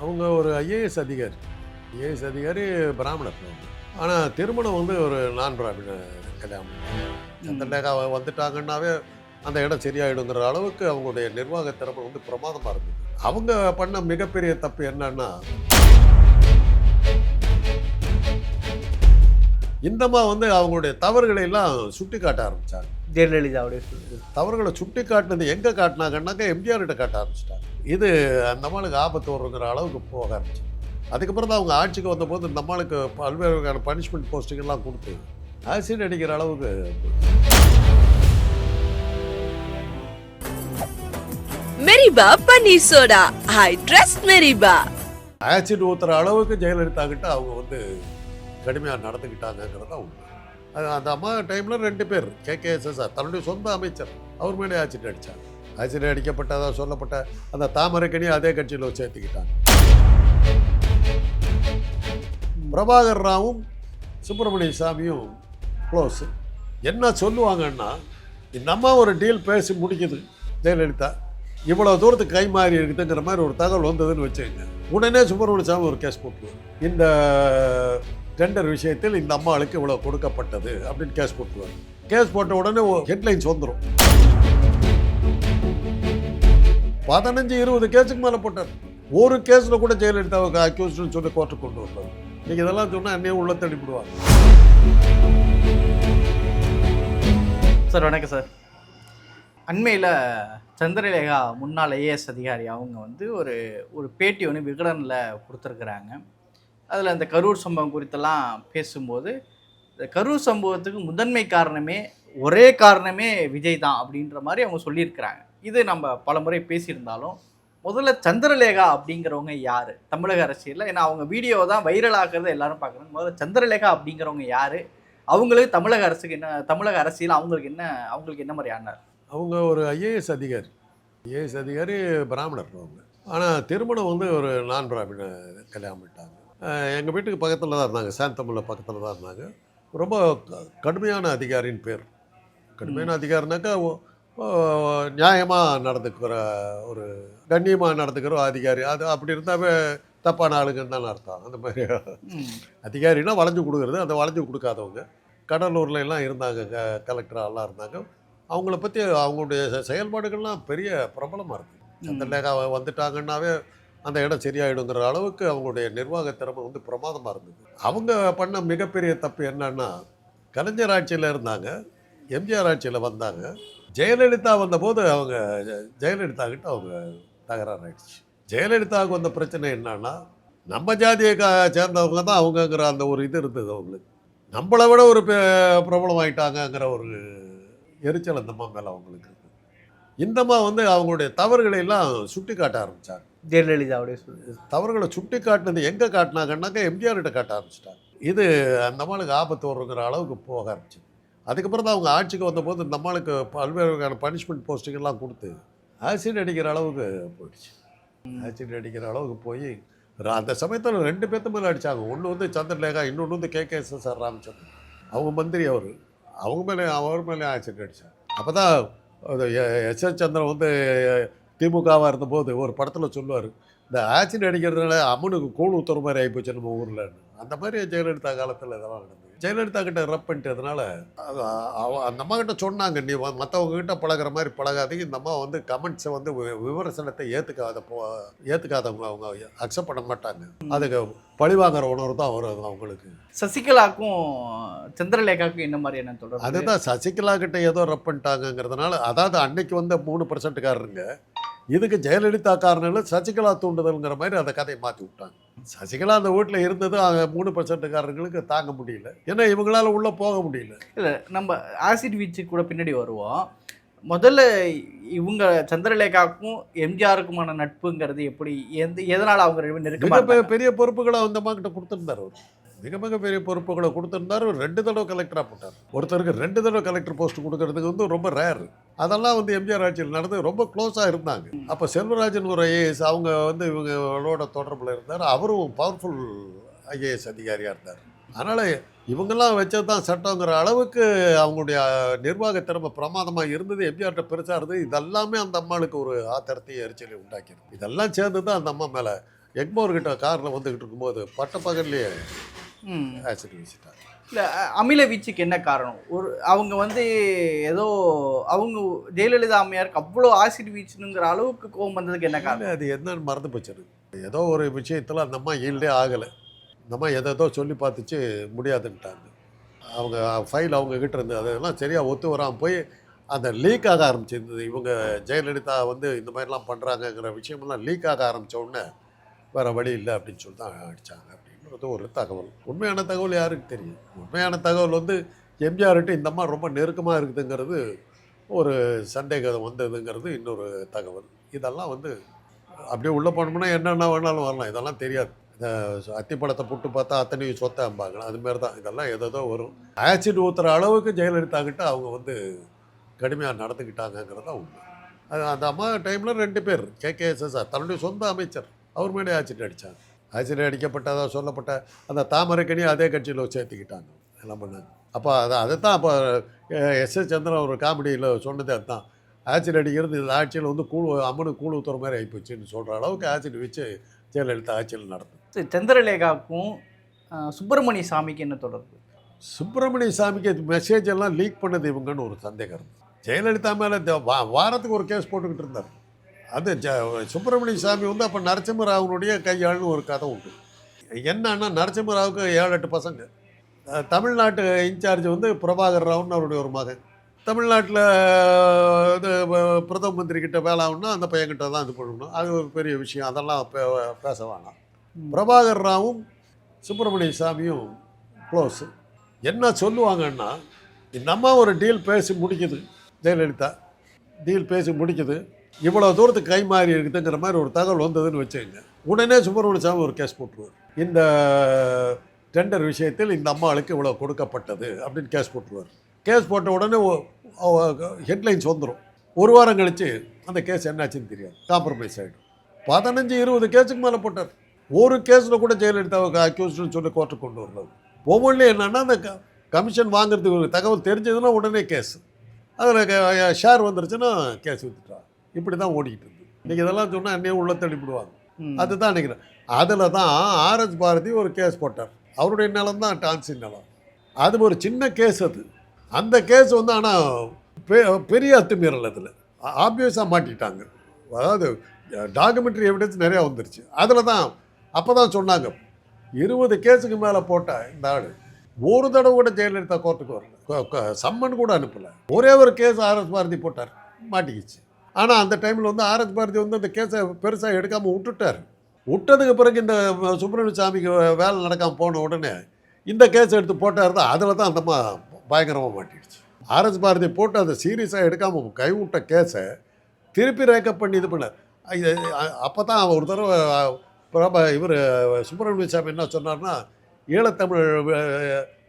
அவங்க ஒரு ஐஏஎஸ் அதிகாரி. ஐஏஎஸ் அதிகாரி பிராமணர். ஆனால் திருமணம் வந்து ஒரு நான் பிராமண கல்யாணம். சந்திரலேகா வந்துட்டாங்கன்னாவே அந்த இடம் சரியாயிடுங்கிற அளவுக்கு அவங்களுடைய நிர்வாக திறமை வந்து பிரமாதமாக இருந்தது அவங்க பண்ண மிகப்பெரிய தப்பு என்னன்னா இந்தமா வந்து அவங்களுடைய தவறுகளை எல்லாம் சுட்டி காட்ட ஆரம்பிச்சாங்க. ஜெயலலிதாவுடைய சொல்லு தவறுகளை சுட்டி காட்டினது எங்கே காட்டினாங்கன்னாக்கா எம்ஜிஆர்கிட்ட காட்ட ஆரம்பிச்சிட்டாங்க. இது அந்த அம்மாளுக்கு ஆபத்து வருங்கிற அளவுக்கு போக ஆரம்பிச்சு. அதுக்கப்புறம் தான் அவங்க ஆட்சிக்கு வந்தபோது இந்த அம்மாளுக்கு பல்வேறு வகையான பனிஷ்மெண்ட் போஸ்டிங்கெல்லாம் கொடுத்து ஆசிட் அடிக்கிற அளவுக்கு மெரிபா பன்னீர் சோடா ஐ ட்ரஸ்ட் மெரிபா ஆசிட் ஊத்துற அளவுக்கு ஜெயலலிதா கிட்ட அவங்க வந்து கடுமையாக நடந்துக்கிட்டாங்கங்கிறது தான் உண்மை. அது அந்த அம்மா டைமில் ரெண்டு பேர் கே கே எஸ்எஸ்ஆர் தன்னுடைய சொந்த அமைச்சர். அவர் மேலே ஆசிட் அடித்தார் ஆசிட் அடிக்கப்பட்டதாக சொல்லப்பட்ட அந்த தாமரைக்கணி அதே கட்சியில் சேர்த்துக்கிட்டாங்க பிரபாகர் ராவும் சுப்பிரமணிய சாமியும் க்ளோஸு என்ன சொல்லுவாங்கன்னா இந்த அம்மா ஒரு டீல் பேசி முடிக்குது ஜெயலலிதா. இவ்வளோ தூரத்துக்கு கை மாறி இருக்குதுங்கிற மாதிரி ஒரு தகவல் வந்ததுன்னு வச்சுக்கோங்க. உடனே சுப்பிரமணிய சாமி ஒரு கேஸ் போட்டுருவார். இந்த டெண்டர் விஷயத்தில் இந்த அம்மாளுக்கு இவ்வளோ கொடுக்கப்பட்டது அப்படின்னு கேஸ் போட்டுருவார். கேஸ் போட்ட உடனே ஹெட்லைன்ஸ் வந்துடும் பதினஞ்சு இருபது கேஸுக்கு மேலே போட்டார். ஒரு கேஸில் கூட ஜெயலலிதாவுக்கு அக்யூஸ்ட்னு சொல்லி கோர்ட்டு கொண்டு வந்தார் நீங்கள் இதெல்லாம் சொன்னால் என்னையும் உள்ள தள்ளிவிடுவாங்க சார் வணக்கம் சார். அண்மையில் சந்திரலேகா முன்னாள் ஐஏஎஸ் அதிகாரி அவங்க வந்து ஒரு ஒரு பேட்டி ஒன்று விகடனில் கொடுத்துருக்குறாங்க. அதில் அந்த கரூர் சம்பவம் குறித்தெல்லாம் பேசும்போது இந்த கரூர் சம்பவத்துக்கு முதன்மை காரணமே ஒரே காரணமே விஜய் தான் அப்படின்ற மாதிரி அவங்க சொல்லியிருக்கிறாங்க. இது நம்ம பல முறை பேசியிருந்தாலும் முதல்ல சந்திரலேகா அப்படிங்கிறவங்க யார்? தமிழக அரசியலில் ஏன்னா அவங்க வீடியோ தான் வைரல் ஆக்குறத எல்லாரும் பார்க்குறாங்க. முதல்ல சந்திரலேகா அப்படிங்கிறவங்க யார்? அவங்களுக்கு தமிழக அரசுக்கு என்ன தமிழக அரசியல் அவங்களுக்கு என்ன அவங்களுக்கு என்ன மாதிரியான அவங்க ஒரு ஐஏஎஸ் அதிகாரி. ஐஏஎஸ் அதிகாரி பிராமணர் அவங்க. ஆனால் திருமணம் வந்து ஒரு நான் பிராமண கல்யாணம் பண்ணிட்டாங்க. எங்கள் வீட்டுக்கு பக்கத்தில் தான் இருந்தாங்க. சாந்தமில்ல பக்கத்தில் தான் இருந்தாங்க. ரொம்ப க- கடுமையான அதிகாரின்னு பேர். கடுமையான அதிகாரினாக்கா நியாயமாக நடந்துக்கிற ஒரு கண்ணியமாக நடந்துக்கிற அதிகாரி. அது அப்படி இருந்தாவே தப்பான ஆளுங்கன்னு தானே அர்த்தம். அந்த மாதிரி. அதிகாரினா வளைஞ்சு கொடுக்குறது. அந்த வளைஞ்சு கொடுக்காதவங்க. கடலூர்ல எல்லாம் இருந்தாங்க. க கலெக்டராலாம் இருந்தாங்க. அவங்கள பற்றி அவங்களுடைய செயல்பாடுகள்லாம் பெரிய பிரபலமாக இருக்குது சந்திரலேகா வந்துட்டாங்கன்னாவே அந்த இடம் சரியாயிடுங்கிற அளவுக்கு அவங்களுடைய நிர்வாக திறமை வந்து பிரமாதமாக இருந்தது. அவங்க பண்ண மிகப்பெரிய தப்பு என்னன்னா கலைஞர் ஆட்சியில் இருந்தாங்க எம்ஜிஆர் ஆட்சியில் வந்தாங்க ஜெயலலிதா வந்தபோது அவங்க ஜெ- ஜெயலலிதா கிட்ட அவங்க தகராறு ஆயிடுச்சு ஜெயலலிதாவுக்கு வந்த பிரச்சனை என்னன்னா நம்ம ஜாதியை க சேர்ந்தவங்க தான் அவங்கங்கிற அந்த ஒரு இது இருந்தது அவங்களுக்கு. நம்மளை விட ஒரு பெ- பிரபலம் ஆயிட்டாங்கங்கிற ஒரு எரிச்சல் அந்தம்மா மேலே அவங்களுக்கு இந்தம்மா வந்து அவங்களுடைய தவறுகளை எல்லாம் சுட்டி காட்ட ஆரம்பித்தாங்க ஜெயலலிதாவுடைய தவறுகளை சுட்டி காட்டினது எங்கே காட்டினாங்கன்னாக்கா எம்ஜிஆர்கிட்ட காட்ட ஆரம்பிச்சிட்டாங்க. இது அந்த அம்மாளுக்கு ஆபத்து வருங்கிற அளவுக்கு போக ஆரம்பிச்சு அதுக்கப்புறம் தான் அவங்க ஆட்சிக்கு வந்தபோது இந்த அம்மாளுக்கு பல்வேறு வகையான பனிஷ்மெண்ட் போஸ்டிங்கெல்லாம் கொடுத்து ஆசிட் அடிக்கிற அளவுக்கு போயிடுச்சு. ஆசிட் அடிக்கிற அளவுக்கு போய் அந்த சமயத்தில் ரெண்டு பேர்த்து மேலே அடித்தாங்க ஒன்று வந்து சந்திரலேகா இன்னொன்று வந்து K. K. S. R Ramachandran. அவங்க மந்திரி அவர். அவங்க மேலே அவர் மேலே ஆசிட் அடித்தாங்க அப்போ தான் எஸ். எஸ் சந்திரன் வந்து திமுகவாக இருந்தபோது ஒரு படத்தில் சொல்லுவார் இந்த ஆசிட் அடிக்கிறதுனால அம்மனுக்கு கூழ் ஊத்துற மாதிரி ஆகிப்போச்சு நம்ம ஊரில். அந்த மாதிரி ஜெயலலிதா காலத்தில் இதெல்லாம் நடந்தது. ஜெயலலிதா கிட்ட ரப் பண்ணிட்டதுனால அந்த அம்மா கிட்ட சொன்னாங்க நீ மற்றவங்க கிட்ட பழகுற மாதிரி பழகாதீங்க. இந்த அம்மா வந்து கமெண்ட்ஸை வந்து விமர்சனத்தை ஏற்றுக்காத போ ஏற்றுக்காதவங்க அவங்க அக்செப்ட் பண்ண மாட்டாங்க. அதுக்கு பழிவாங்கிற உணர்வு தான் வரும் அவங்களுக்கு. சசிகலாக்கும் சந்திரலேகாவுக்கும் என்ன மாதிரியான தொடர்பு? அதுதான் சசிகலா கிட்ட ஏதோ ரப் பண்ணிட்டாங்கங்கிறதுனால அதாவது அன்னைக்கு வந்த மூணு பர்சன்ட்காரருங்க இதுக்கு ஜெயலலிதா காரணங்கள் சசிகலா தூண்டுதல்ங்கிற மாதிரி அந்த கதையை மாற்றி விட்டாங்க. சசிகலா அந்த வீட்டில் இருந்தது மூணு பர்சன்ட்காரங்களுக்கு தாங்க முடியல. ஏன்னா இவங்களால உள்ளே போக முடியல. இல்லை நம்ம ஆசிட் வீச்சு கூட பின்னாடி வருவோம். முதல்ல இவங்க சந்திரலேகாவுக்கும் எம்ஜிஆருக்குமான நட்புங்கிறது எப்படி எந்த எதனால் அவங்க ரெண்டு பேரும் மிக நெருக்கமா பெ- பெரிய பொறுப்புகளை அந்த அம்மா கிட்ட கொடுத்துருந்தார் அவர். மிக மிக பெரிய பொறுப்புகளை கொடுத்துருந்தாரு. ரெண்டு தடவை கலெக்டராக போட்டார். ஒருத்தருக்கு ரெண்டு தடவை கலெக்டர் போஸ்ட் கொடுக்கறதுக்கு வந்து ரொம்ப ரேர் அதெல்லாம் வந்து எம்ஜிஆர் ஆட்சியில் நடந்து ரொம்ப க்ளோஸாக இருந்தாங்க. அப்போ செல்வராஜன் ஒரு ஐஏஎஸ் அவங்க வந்து இவங்களோட தொடர்பில் இருந்தார். அவரும் பவர்ஃபுல் ஐஏஎஸ் அதிகாரியாக இருந்தார். அதனால் இவங்கெல்லாம் வச்சது தான் சட்டங்கிற அளவுக்கு அவங்களுடைய நிர்வாக திறமை பிரமாதமாக இருந்தது. எம்ஜிஆர்கிட்ட பெருசாக இருந்தது. இதெல்லாமே அந்த அம்மாளுக்கு ஒரு ஆத்திரத்தையும் எரிச்சலையும் உண்டாக்கிடும் இதெல்லாம் சேர்ந்து தான் அந்த அம்மா மேலே எக்மோர்கிட்ட காரில் வந்துக்கிட்டு இருக்கும்போது பட்ட ஆக்சிடென்ட் வச்சுட்டாங்க இல்லை அமில வீச்சுக்கு என்ன காரணம்? ஒரு அவங்க வந்து ஏதோ அவங்க ஜெயலலிதா அம்மையாருக்கு அவ்வளோ ஆசிட் வீச்சுங்கிற அளவுக்கு கோவம் வந்ததுக்கு என்ன காரணம்? அது என்னன்னு மறந்து போச்சு. ஏதோ ஒரு விஷயத்தில் அந்த அம்மா ஈல்டே ஆகலை. இந்த அம்மா எதோ சொல்லி பார்த்துச்சு முடியாதுன்ட்டாங்க. அவங்க ஃபைல் அவங்க கிட்ட இருந்தது அதெல்லாம் சரியாக ஒத்து வராமல் போய் அந்த லீக் ஆக ஆரம்பிச்சிருந்தது. இவங்க ஜெயலலிதா வந்து இந்த மாதிரிலாம் பண்ணுறாங்கங்கிற விஷயமெல்லாம் லீக் ஆக ஆரம்பிச்ச உடனே வேறு வழி இல்லை அப்படின்னு சொல்லி தான் அடித்தாங்க அப்படின்றது ஒரு தகவல். உண்மையான தகவல் யாருக்கு தெரியும்? உண்மையான தகவல் வந்து எம்ஜிஆர்கிட்ட இந்த மாதிரி ரொம்ப நெருக்கமாக இருக்குதுங்கிறது ஒரு சந்தேகம் வந்ததுங்கிறது இன்னொரு தகவல். இதெல்லாம் வந்து அப்படியே உள்ளே போனோம்னா என்னென்ன வேணாலும் வரலாம். இதெல்லாம் தெரியாது. இந்த அத்திப்படத்தை புட்டு பார்த்தா அத்தனையும் சொத்தாம்பாங்க அது மாதிரி தான். இதெல்லாம் ஏதோ வரும். ஆசிட் ஊற்றுற அளவுக்கு ஜெயலலிதாக்கிட்ட அவங்க வந்து கடுமையாக நடந்துக்கிட்டாங்கங்கிறதா தான் உண்மை. அது அந்த அம்மா டைமில் ரெண்டு பேர் கே தன்னுடைய சொந்த அமைச்சர். அவர் மேலே ஆச்சிட்டு அடித்தாங்க ஆசிட் அடிக்கப்பட்டதாக சொல்லப்பட்ட அந்த தாமரைக்கனி அதே கட்சியில் சேர்த்துக்கிட்டாங்க. எல்லாம் பண்ணாங்க? அப்போ அதை அதை தான் அப்போ எஸ். எஸ். சந்திரன் ஒரு காமெடியில் சொன்னதே அதுதான். ஆசிட் அடிக்கிறது இந்த ஆட்சியில் வந்து கூழ் அம்மனுக்கு கூழ் ஊற்றுற மாதிரி ஆகிப்போச்சுன்னு சொல்கிற அளவுக்கு ஆசிட் வச்சு ஜெயலலிதா ஆட்சியில் நடந்தது. சந்திரலேகாவுக்கும் சுப்பிரமணிய சாமிக்கு என்ன தொடர்பு? சுப்பிரமணிய சாமிக்கு மெசேஜ் எல்லாம் லீக் பண்ணது இவங்கன்னு ஒரு சந்தேகம் இருந்தது. ஜெயலலிதா மேலே வாரத்துக்கு ஒரு கேஸ் போட்டுக்கிட்டு இருந்தார். அது ஜ சுப்பிரமணிய சாமி வந்து அப்போ நரசிம்மராவனுடைய கையாள்னு ஒரு கதை உண்டு. என்னன்னா நரசிம்மராவுக்கு ஏழு எட்டு பசங்க. தமிழ்நாட்டு இன்சார்ஜ் வந்து பிரபாகர் ராவ்னு அவருடைய ஒரு மகன். தமிழ்நாட்டில் இது பிரதம மந்திரி கிட்ட வேலை ஆகணும்னா அந்த பையன்கிட்ட தான் இது பண்ணணும். அது ஒரு பெரிய விஷயம். அதெல்லாம் பே- பேச வேணாம். பிரபாகர் ராவும் சுப்பிரமணிய சாமியும் க்ளோஸு என்ன சொல்லுவாங்கன்னா இந்த அம்மா ஒரு டீல் பேசி முடிக்குது ஜெயலலிதா. டீல் பேசி முடிக்குது. இவ்வளோ தூரத்துக்கு கை மாறி இருக்குதுங்கிற மாதிரி ஒரு தகவல் வந்ததுன்னு வச்சுக்கோங்க. உடனே சுப்பிரமணிய சாமி ஒரு கேஸ் போட்டுருவார். இந்த டெண்டர் விஷயத்தில் இந்த அம்மாளுக்கு இவ்வளோ கொடுக்கப்பட்டது அப்படின்னு கேஸ் போட்டுருவார். கேஸ் போட்ட உடனே ஹெட்லைன்ஸ் வந்துடும் ஒரு வாரம் கழித்து அந்த கேஸ் என்னாச்சுன்னு தெரியாது. காம்ப்ரமைஸ் ஆகிடும் பதினஞ்சு இருபது கேஸுக்கு மேலே போட்டார். ஒரு கேஸில் கூட ஜெயலலிதாவுக்கு அக்யூஸ்ட்னு சொல்லி கோர்ட்டுக்கு கொண்டு வரலாம் ஒவ்வொன்றிலும் என்னென்னா அந்த க- கமிஷன் வாங்குறதுக்கு தகவல் தெரிஞ்சதுன்னா உடனே கேஸ். அதில் ஷேர் வந்துருச்சுன்னா கேஸ் வித்துட்டா இப்படி தான் ஓடிக்கிட்டு இருந்து இன்றைக்கி இதெல்லாம் சொன்னால் என்னையே உள்ள தள்ளிவிடுவாங்க. அதுதான் நினைக்கிறேன். அதில் தான் ஆர்எஸ் பாரதி ஒரு கேஸ் போட்டார். அவருடைய நிலம் தான் டான்சின் நிலம். அது ஒரு சின்ன கேஸ் அது. அந்த கேஸ் வந்து ஆனால் பெரிய அத்துமீறல் அதில். ஆப்வியஸாக மாட்டிட்டாங்க. அதாவது டாக்குமெண்ட்ரி எவிடன்ஸ் நிறையா வந்துருச்சு. அதில் தான் அப்போ தான் சொன்னாங்க. இருபது கேஸுக்கு மேலே போட்ட இந்த ஆள் ஒரு தடவை கூட ஜெயலலிதா கோர்ட்டுக்கு வரல. சம்மன் கூட அனுப்பலை. ஒரே ஒரு கேஸ் ஆர்எஸ் பாரதி போட்டார். மாட்டிக்கிச்சு. ஆனால் அந்த டைமில் வந்து ஆர்எஸ் பாரதி வந்து அந்த கேஸை பெருசாக எடுக்காமல் விட்டுட்டார். விட்டதுக்கு பிறகு இந்த சுப்பிரமணிய சாமிக்கு வேலை நடக்காமல் போன உடனே இந்த கேஸ் எடுத்து போட்டார் தான். அதில் தான் அந்தம்மா பயங்கரமாக மாட்டிடுச்சு. ஆர்எஸ் பாரதி போட்டு அதை சீரியஸாக எடுக்காமல் கைவிட்ட கேஸை திருப்பி ரேக்கப் பண்ணி இது பண்ணார் அப்போ தான் ஒரு தடவை பிரப இவர் சுப்பிரமணிய சாமி என்ன சொன்னார்னா ஈழத்தமிழ்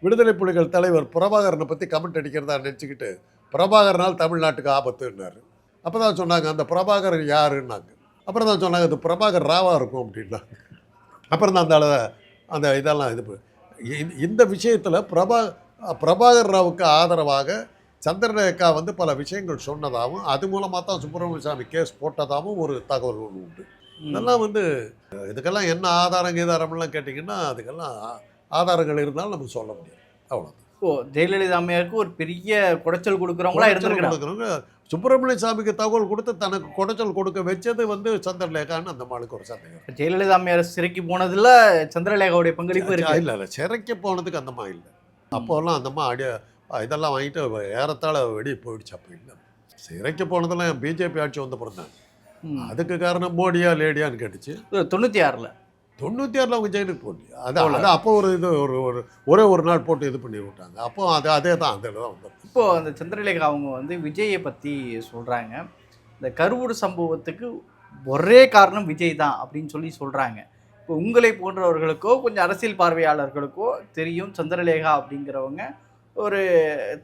விடுதலை புலிகள் தலைவர் பிரபாகரனை பற்றி கமெண்ட் அடிக்கிறதா நினச்சிக்கிட்டு பிரபாகரனால் தமிழ்நாட்டுக்கு ஆபத்துன்னாரு. அப்போ தான் சொன்னாங்க அந்த பிரபாகரன் யாருன்னாங்க? அப்புறம் தான் சொன்னாங்க அது பிரபாகர் ராவா இருக்கும் அப்படின்னாங்க. அப்புறம் தான் அந்த ஆளு- அந்த இதெல்லாம் இது இந்த- விஷயத்தில் பிரபா பிரபாகர் ராவுக்கு ஆதரவாக சந்திரலேகா வந்து பல விஷயங்கள் சொன்னதாகவும் அது மூலமாக தான் சுப்பிரமணிய சாமி கேஸ் போட்டதாகவும் ஒரு தகவல் ஒன்று உண்டு. இதெல்லாம் வந்து இதுக்கெல்லாம் என்ன ஆதாரம் கீதாரம்லாம் கேட்டிங்கன்னா அதுக்கெல்லாம் ஆதாரங்கள் இருந்தாலும் நமக்கு சொல்ல முடியாது. அவ்வளோ ஓ ஜெயலலிதா அம்மையாருக்கு ஒரு பெரிய குடைச்சல் கொடுக்குறவங்களா இருந்திருக்கிறாங்க. சுப்பிரமணிய சாமிக்கு தகவல் கொடுத்து தனக்கு குடைச்சல் கொடுக்க வச்சது வந்து சந்திரலேகான்னு அந்த மாளுக்கு ஒரு சந்தேகம் ஜெயலலிதா அம்மையார் சிறைக்கு போனதுல சந்திரலேகாவுடைய பங்களிப்பு இருக்கு. இல்லை இல்லை சிறைக்கு போனதுக்கு அந்தம்மா இல்லை. அப்போல்லாம் அந்தம்மா அடி இதெல்லாம் வாங்கிட்டு ஏறத்தாழ வெளியே போயிடுச்சு அப்போ இல்லை. சிறைக்கு போனதெல்லாம் பிஜேபி ஆட்சி வந்த பிறந்தான். அதுக்கு காரணம் மோடியா லேடியான்னு கேட்டுச்சு. தொண்ணூத்தி ஆறுல. தொண்ணூற்றி ஆறில் அவங்க ஜெயிலுக்கு போட்டி அது அது அப்போ ஒரு இது ஒரு ஒரு ஒரே ஒரு நாள் போட்டு இது பண்ணி விட்டாங்க. அப்போ அது அதே தான் அந்த தான் வந்தது. இப்போ அந்த சந்திரலேகா அவங்க வந்து விஜயை பத்தி சொல்றாங்க. இந்த கருவூர் சம்பவத்துக்கு ஒரே காரணம் விஜய் தான் அப்படின்னு சொல்லி சொல்றாங்க. இப்போ உங்களை போன்றவர்களுக்கோ கொஞ்சம் அரசியல் பார்வையாளர்களுக்கோ தெரியும் சந்திரலேகா அப்படிங்கிறவங்க ஒரு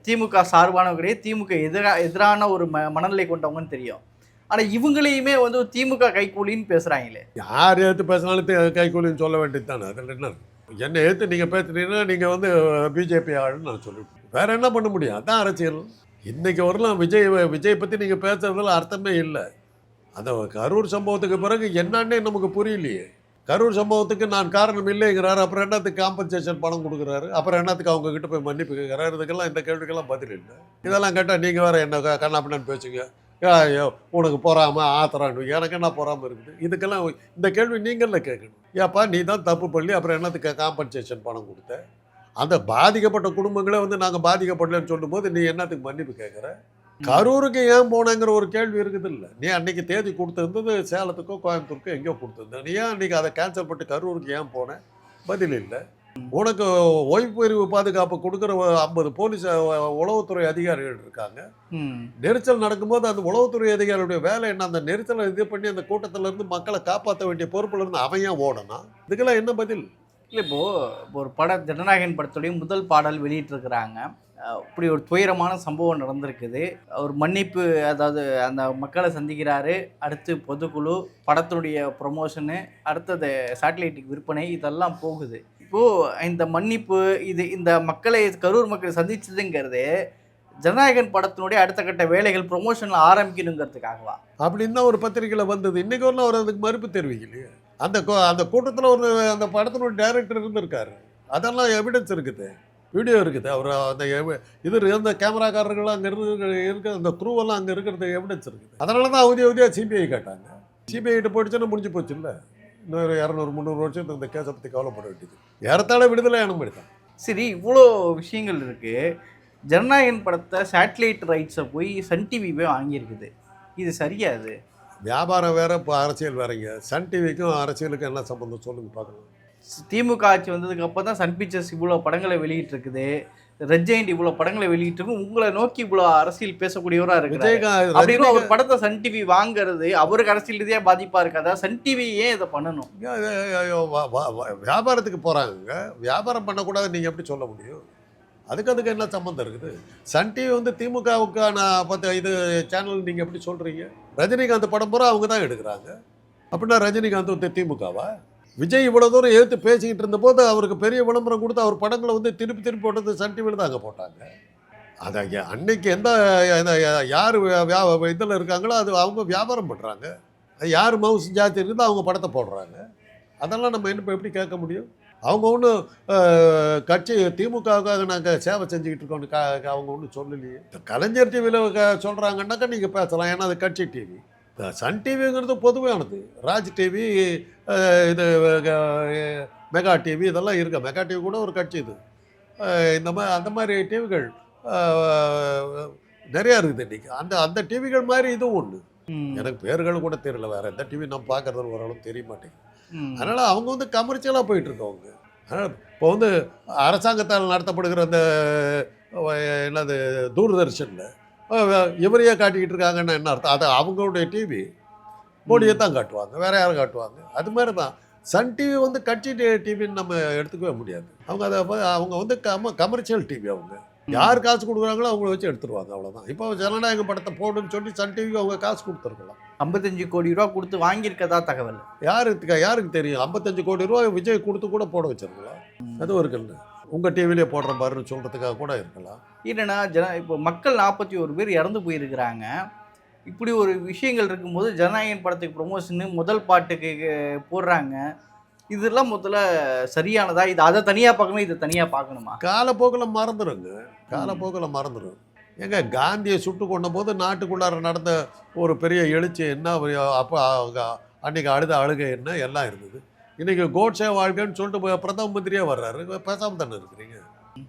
திமுக சார்பானவங்க கிடையாது திமுக எதிரா எதிரான ஒரு ம மனநிலை கொண்டவங்கன்னு தெரியும். ஆனால் இவங்களையுமே வந்து திமுக கைக்கூலின்னு பேசுகிறாங்களே யார் ஏற்று பேசினாலும் கைகூலின்னு கைக்கூலின்னு சொல்ல வேண்டியது தானே? அதில் என்ன? என்னை ஏற்று நீங்கள் பேசுனீங்கன்னா நீங்கள் வந்து பிஜேபி ஆளுன்னு நான் சொல்லிவிட்டேன் வேறு என்ன பண்ண முடியும்? அதான் அரசியல். இன்றைக்கி வரலாம் விஜய் விஜய் பற்றி நீங்கள் பேசுறதுல அர்த்தமே இல்லை. அந்த கரூர் சம்பவத்துக்கு பிறகு என்னன்னே நமக்கு புரியலையே. கரூர் சம்பவத்துக்கு நான் காரணம் இல்லைங்கிறாரு. அப்புறம் என்னத்துக்கு காம்பன்சேஷன் பணம் கொடுக்குறாரு? அப்புறம் என்னத்துக்கு அவங்க கிட்ட போய் மன்னிப்பு கேட்குறாரு இதுக்கெல்லாம் இந்த கேள்விக்கெல்லாம் பதில் இல்லை. இதெல்லாம் கேட்டால் நீங்கள் வேறு என்ன க- கண்ணாப்பின்னு பேசுங்க. ஐயோ உனக்கு போறாம ஆத்தரான்னு. எனக்கு என்ன போறாம இருக்குது? இதுக்கெல்லாம் இந்த கேள்வி நீங்கள கேட்கணும். ஏப்பா நீ தான் தப்பு பண்ணி அப்புறம் என்னத்துக்கு காம்பன்சேஷன் பணம் கொடுத்த? அந்த பாதிக்கப்பட்ட குடும்பங்களே வந்து நாங்கள் பாதிக்கப்படலன்னு சொல்லும்போது நீ என்னத்துக்கு மன்னிப்பு கேட்குற? கரூருக்கு ஏன் போனேங்கிற ஒரு கேள்வி இருக்குது இல்லை நீ அன்னைக்கு தேதி கொடுத்துருந்தது சேலத்துக்கோ கோயம்புத்தூருக்கோ எங்கேயோ கொடுத்துருந்த. நீ ஏன் அன்னைக்கு அதை கேன்சல் பண்ணிட்டு கரூருக்கு ஏன் போனேன் பதில் இல்லை. உனக்கு ஓய்வு பிரிவு பாதுகாப்பு கொடுக்குற ஐம்பது போலீஸ் உளவுத்துறை அதிகாரிகள் இருக்காங்க. ம். நெரிசல் நடக்கும்போது அந்த உளவுத்துறை அதிகாரியுடைய வேலை என்ன? அந்த நெரிசலை இது பண்ணி அந்த கூட்டத்துல இருந்து மக்களை காப்பாற்ற வேண்டிய பொறுப்புல இருந்து அவன் ஏன் ஓடணும்? இதுக்கெல்லாம் என்ன பதில்? இல்லை இப்போ இப்போ ஒரு பட ஜனநாயகன் படத்துடைய முதல் பாடல் வெளியிட்டிருக்கிறாங்க. இப்படி ஒரு துயரமான சம்பவம் நடந்திருக்குது. அவர் மன்னிப்பு அதாவது அந்த மக்களை சந்திக்கிறாரு. அடுத்து பொதுக்குழு படத்துடைய ப்ரொமோஷனு அடுத்தது சேட்டலைட்டுக்கு விற்பனை இதெல்லாம் போகுது. இப்போது இந்த மன்னிப்பு இது இந்த மக்களை கரூர் மக்களை சந்திச்சதுங்கிறது ஜனநாயகன் படத்தினுடைய அடுத்த கட்ட வேலைகள் ப்ரொமோஷனில் ஆரம்பிக்கணுங்கிறதுக்காகவா? அப்படின்னு ஒரு பத்திரிகையில் வந்தது. இன்றைக்கி ஒன்றும் அவர் அதுக்கு மறுப்பு தெரிவிக்கலையே அந்த அந்த கூட்டத்தில் ஒரு அந்த படத்தினுடைய டைரக்டர் இருந்திருக்காரு. அதெல்லாம் எவிடன்ஸ் இருக்குது. வீடியோ இருக்குது. அவர் அந்த இது இருந்த கேமராக்காரர்கள் அங்கே இருந்து இருக்க அந்த குரூவெல்லாம் அங்கே இருக்கிறது எவிடன்ஸ் இருக்குது. அதனால தான் அவதி அவதியாக சிபிஐ கேட்டாங்க. சிபிஐ கிட்ட போயிடுச்சுன்னா முடிஞ்சு போச்சு இல்லை இன்னொரு இரநூறு முந்நூறு வருஷத்துக்கு இந்த கேஸை பற்றி கவலைப்பட வேண்டியது. ஏறத்தாழ விடுதலை அனுமதி தான் சரி இவ்வளோ விஷயங்கள் இருக்குது ஜனநாயகன் படத்தை சேட்டலைட் ரைட்ஸை போய் சன் டிவி போய் வாங்கியிருக்குது. இது சரியா அது வியாபாரம் வேற இப்போ அரசியல் வேறங்க. சன் டிவிக்கும் அரசியலுக்கும் என்ன சம்பந்தம்? சொல்லுங்க பார்க்கலாம். திமுக ஆட்சி வந்ததுக்கு அப்புறம் தான் சன் பிக்சர்ஸ் இவ்வளோ படங்களை வெளியிட்டிருக்குது. ரெட் ஜெயிண்ட் இவ்வளோ படங்களை வெளியிட்டிருக்கு உங்களை நோக்கி இவ்வளோ அரசியல் பேசக்கூடியவராக இருக்கு அப்படின்னு ஒரு படத்தை சன் டிவி வாங்குறது அவருக்கு அரசியல் ரீதியாக பாதிப்பாக இருக்காதா சன் டிவி ஏன் இதை பண்ணணும்? வியாபாரத்துக்கு போகிறாங்க வியாபாரம் பண்ணக்கூடாது நீங்கள் எப்படி சொல்ல முடியும்? அதுக்கு அதுக்கு என்ன சம்மந்தம் இருக்குது? சன் டிவி வந்து திமுகவுக்கான பத்த இது சேனல் நீங்கள் எப்படி சொல்கிறீங்க ரஜினிகாந்த் படம் பூரா அவங்க தான் எடுக்கிறாங்க. அப்படின்னா ரஜினிகாந்த் வந்து திமுகவா? விஜய் இவ்வளோ தூரம் எதிர்த்து பேசிக்கிட்டு இருந்தபோது அவருக்கு பெரிய விளம்பரம் கொடுத்து அவர் படங்களை வந்து திருப்பி திருப்பி போட்டது சன் டிவியில் தான் அங்கே போட்டாங்க. அதை அன்னைக்கு எந்த யார் இதில் இருக்காங்களோ அது அவங்க வியாபாரம் பண்ணுறாங்க யார் மவுஸ் ஜாதி இருந்தால் அவங்க படத்தை போடுறாங்க. அதெல்லாம் நம்ம என்ன எப்படி கேட்க முடியும்? அவங்க ஒன்றும் கட்சி திமுகவுக்காக நாங்கள் சேவை செஞ்சுக்கிட்டு இருக்கோம்னு கா அவங்க ஒன்றும் சொல்லலையே. இந்த கலைஞர் டிவியில் சொல்கிறாங்கன்னாக்கா நீங்கள் பேசலாம். ஏன்னா அது கட்சி டிவி சன் டிவிங்கிறது பொதுவானது. ராஜ் டிவி இது மெகா டிவி இதெல்லாம் இருக்கு. மெகா டிவி கூட ஒரு கட்சி இது. இந்த மாதிரி அந்த மாதிரி டிவிகள் நிறையா இருக்குது இன்னைக்கு. அந்த அந்த டிவிகள் மாதிரி இதுவும் ஒன்று எனக்கு பேர்கள் கூட தெரியல. வேற எந்த டிவி நம்ம பார்க்கறது ஓரளவு தெரிய மாட்டேங்குது. அதனால அவங்க வந்து கமர்ஷியலாக போயிட்டு இருக்கவங்க. அதனால் இப்போ வந்து அரசாங்கத்தால் நடத்தப்படுகிற அந்த என்னது தூர்தர்ஷனில் இவரையே காட்டிக்கிட்டு இருக்காங்கன்னா என்ன அர்த்தம்? அது அவங்களுடைய டிவி மோடியை தான் காட்டுவாங்க. வேற யாரும் காட்டுவாங்க. அது மாதிரி தான். சன் டிவி வந்து கட்சி டிவின்னு நம்ம எடுத்துக்கவே முடியாது. அவங்க அதை அவங்க வந்து கம கமர்ஷியல் டிவி அவங்க. யார் காசு கொடுக்குறாங்களோ அவங்கள வச்சு எடுத்துருவாங்க அவ்வளோதான் இப்போ ஜனநாயக படத்தை போடுன்னு சொல்லி சன் டிவிக்கு அவங்க காசு கொடுத்துருக்கலாம். ஐம்பத்தஞ்சு கோடி ரூபா கொடுத்து வாங்கியிருக்கதா தகவல்? யாருக்கு யாருக்கு தெரியும்? ஐம்பத்தஞ்சு கோடி ரூபாய் விஜய் கொடுத்து கூட போட வச்சிருக்கலாம். அதுவும் இருக்குல்ல உங்கள் டிவிலே போடுற பாருன்னு சொல்கிறதுக்காக கூட இருக்கலாம். இல்லைன்னா ஜன இப்போ மக்கள் நாற்பத்தி ஒரு பேர் இறந்து போயிருக்கிறாங்க. இப்படி ஒரு விஷயங்கள் இருக்கும்போது ஜனநாயகன் படத்துக்கு ப்ரொமோஷனு முதல் பாட்டுக்கு போடுறாங்க. இதெல்லாம் முதல்ல சரியானதா? இது அதை தனியாக பார்க்கணும்? இதை தனியாக பார்க்கணுமா? காலப்போக்கில் மறந்துடுங்க காலப்போக்கில் மறந்துடும் ஏங்க காந்தியை சுட்டு கொண்ட போது நாட்டுக்குள்ளார நடந்த ஒரு பெரிய எழுச்சி என்ன? அப்போ அன்னைக்கு அழுத அழுகை என்ன? எல்லாம் இருந்தது. இன்னைக்கு கோட்ஸே வாழ்க்கைன்னு சொல்லிட்டு பிரதம மந்திரியே வர்றாரு. பேசாமல் தானே இருக்கிறீங்க?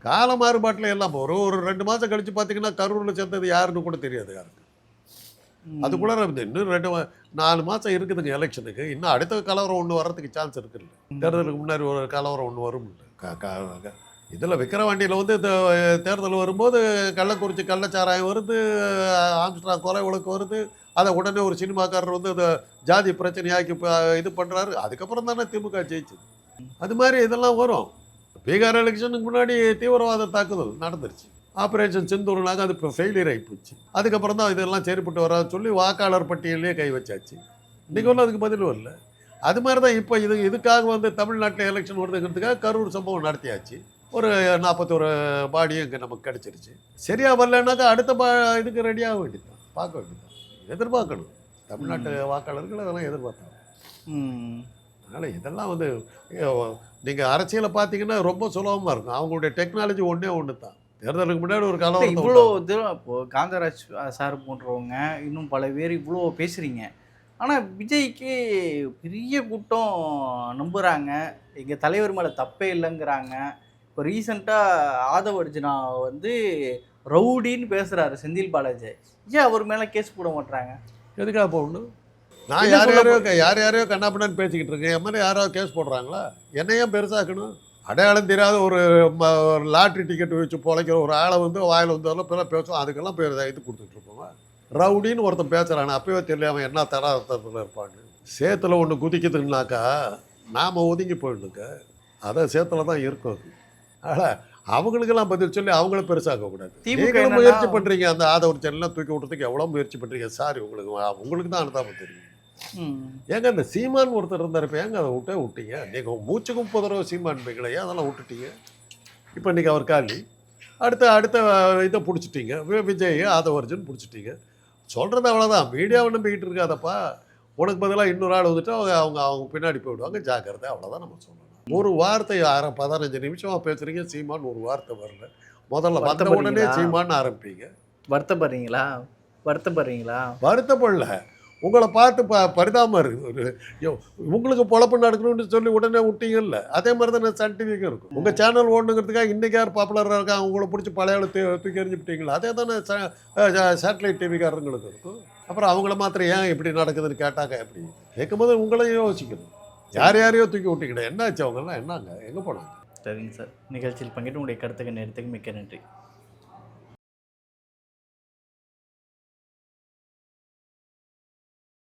கால மாறுபாட்டில் எல்லாம் ஒரு ஒரு ரெண்டு மாதம் கழிச்சு பார்த்தீங்கன்னா கரூரில் சேர்ந்தது யாருன்னு கூட தெரியாது யாருக்கு. இந்த இன்னும் ரெண்டு நாலு மாதம் இருக்குதுங்க எலெக்ஷனுக்கு. இன்னும் அடுத்த கலவரம் ஒன்று வர்றதுக்கு சான்ஸ் இருக்குல்ல தேர்தலுக்கு முன்னாடி ஒரு கலவரம் ஒன்று வரும் இதில் விக்கிரவாண்டியில் வந்து தேர்தல் வரும்போது கள்ளக்குறிச்சி கள்ளச்சாராயம் வருது ஆம்ஸ்ட்ராங் கொலை வழக்கு வருது அதை உடனே ஒரு சினிமாக்காரர் வந்து அதை ஜாதி பிரச்சனையாக்கி இது பண்ணுறாரு அதுக்கப்புறம் தானே திமுக ஜெயிச்சுது. அது மாதிரி இதெல்லாம் வரும். பீகார் எலெக்ஷனுக்கு முன்னாடி தீவிரவாத தாக்குதல் நடந்துருச்சு. ஆப்ரேஷன் சிந்தூர்னாங்க அது இப்போ ஃபெயிலியர் ஆகி போச்சு. அதுக்கப்புறம் தான் இதெல்லாம் சரிப்பட்டு வராது சொல்லி வாக்காளர் பட்டியலே கை வச்சாச்சு. இன்றைக்கி ஒன்றும் அதுக்கு பதில் வரல அது மாதிரி தான் இப்போ இது இதுக்காக வந்து தமிழ்நாட்டில் எலெக்ஷன் வருதுங்கிறதுக்காக கரூர் சம்பவம் நடத்தியாச்சு. ஒரு நாற்பத்தோரு பாடியும் இங்கே நமக்கு கிடச்சிருச்சு. சரியாக வரலன்னாக்கா அடுத்த பா இதுக்கு ரெடியாக வேண்டியதுதான். பார்க்க வேண்டியதுதான். எதிர்பார்க்கணும். தமிழ்நாட்டு வாக்காளர்கள் அதெல்லாம் எதிர்பார்த்தாங்க அதனால் இதெல்லாம் வந்து நீங்கள் அரசியலை பார்த்தீங்கன்னா ரொம்ப சுலபமாக இருக்கும். அவங்களுடைய டெக்னாலஜி ஒன்றே ஒன்று தான் தேர்தலுக்கு முன்னாடி ஒரு கலவரத்தை இவ்வளோ. தூரம் இப்போ காந்தராஜ் சார் போன்றவங்க இன்னும் பல பேர் இவ்வளோ பேசுகிறீங்க ஆனால் விஜய்க்கு பெரிய கூட்டம் நம்புகிறாங்க எங்கள் தலைவர் மேலே தப்பே இல்லைங்கிறாங்க. இப்போ ரீசெண்டாக ஆதவ அர்ஜுனா வந்து ரவுடின்னு பேசுகிறாரு செந்தில் பாலாஜி. ஏன் அவர் மேலே கேஸ் போட மாட்றாங்க? எதுக்காக போகணும் நான் யார் யாரையோ யார் யாரையோ கண்ணாப்பின்னு பேசிக்கிட்டு இருக்கேன். என் மேலே யாராவது கேஸ் போடுறாங்களா? என்னை ஏன் பெருசாக்கணும். அடையாளம் தெரியாத ஒரு லாட்ரி டிக்கெட் வச்சு பொழைக்கிற ஒரு ஆளை வந்து வாயில் வந்தாலும் பிற பேசுவோம். அதுக்கெல்லாம் பேர் இது கொடுத்துட்டு இருப்போம்? ரவுடின்னு ஒருத்தன் பேசுகிறானே அப்பவே தெரியல அவன் என்ன தராதத்தில் இருப்பான்னு சேத்துல ஒன்று குதிக்குதுன்னாக்கா நாம் ஒதுங்கி போயிடணுங்க. அதான் சேத்துல தான் இருக்கும். அது ஆனால் அவங்களுக்கெல்லாம் பதில் சொல்லி அவங்கள பெருசாக்க கூடாது திமுக முயற்சி பண்ணுறீங்க அந்த ஆதவர் செல்லாம் தூக்கி விட்டுறதுக்கு எவ்வளோ முயற்சி பண்ணுறீங்க சாரி உங்களுக்கு உங்களுக்கு தான் அனுதாபம் தெரியும். ஏங்க அந்த சீமான் ஒருத்தர் இருந்தார் ஏங்க அதை விட்டே விட்டீங்க? நீங்கள் மூச்சுக்கு முப்பது தடவை சீமான் பீங்களே அதெல்லாம் விட்டுட்டீங்க? இப்போ இன்றைக்கி அவர் காலி. அடுத்த அடுத்த இதை பிடிச்சிட்டீங்க. விஜய் ஆதவர்ஜன் பிடிச்சிட்டீங்க. சொல்கிறது அவ்வளோதான் மீடியாவை நம்பிக்கிட்டு இருக்காதப்பா. உனக்கு பதிலாக இன்னொரு ஆள் வந்துட்டு அவங்க அவங்க அவங்க பின்னாடி போயிடுவாங்க. ஜாக்கிரதை அவ்வளோதான் நம்ம சொல்லணும். ஒரு வார்த்தை அரை பதினஞ்சு நிமிஷமாக பேசுகிறீங்க சீமான் ஒரு வார்த்தை வரல. முதல்ல வந்த உடனே? சீமான் ஆரம்பிப்பீங்க. வருத்தப்படுறீங்களா? வருத்தப்படுறீங்களா? வருத்தப்படல. உங்களை பார்த்து ப பரிதாபம் இருக்குது உங்களுக்கு பொழப்பு நடக்கணும்னு சொல்லி உடனே விட்டீங்கல்ல. அதே மாதிரி தான் சன் டிவிக்கும் இருக்கும் உங்கள் சேனல் ஓடணுங்கிறதுக்காக இன்றைக்கி யார் பாப்புலராக இருக்காங்க உங்களை பிடிச்சி பழைய தூக்கி எறிஞ்சு விட்டீங்களா? அதே தானே சேட்டலைட் டிவிக்காரங்களுக்கு இருக்கும். அப்புறம் அவங்கள மாத்திரம் ஏன் இப்படி நடக்குதுன்னு கேட்டாக்க எப்படி? கேட்கும்போது உங்களையும் யோசிக்கணும். யார் யாரையோ தூக்கி விட்டீங்களே என்னாச்சு அவங்கெல்லாம்? என்னங்க? எங்கே போனாங்க? சரிங்க சார். நிகழ்ச்சியில் பங்கிட்டு உங்களுடைய கருத்துக்கு நேரத்துக்கு மிக்க நன்றி.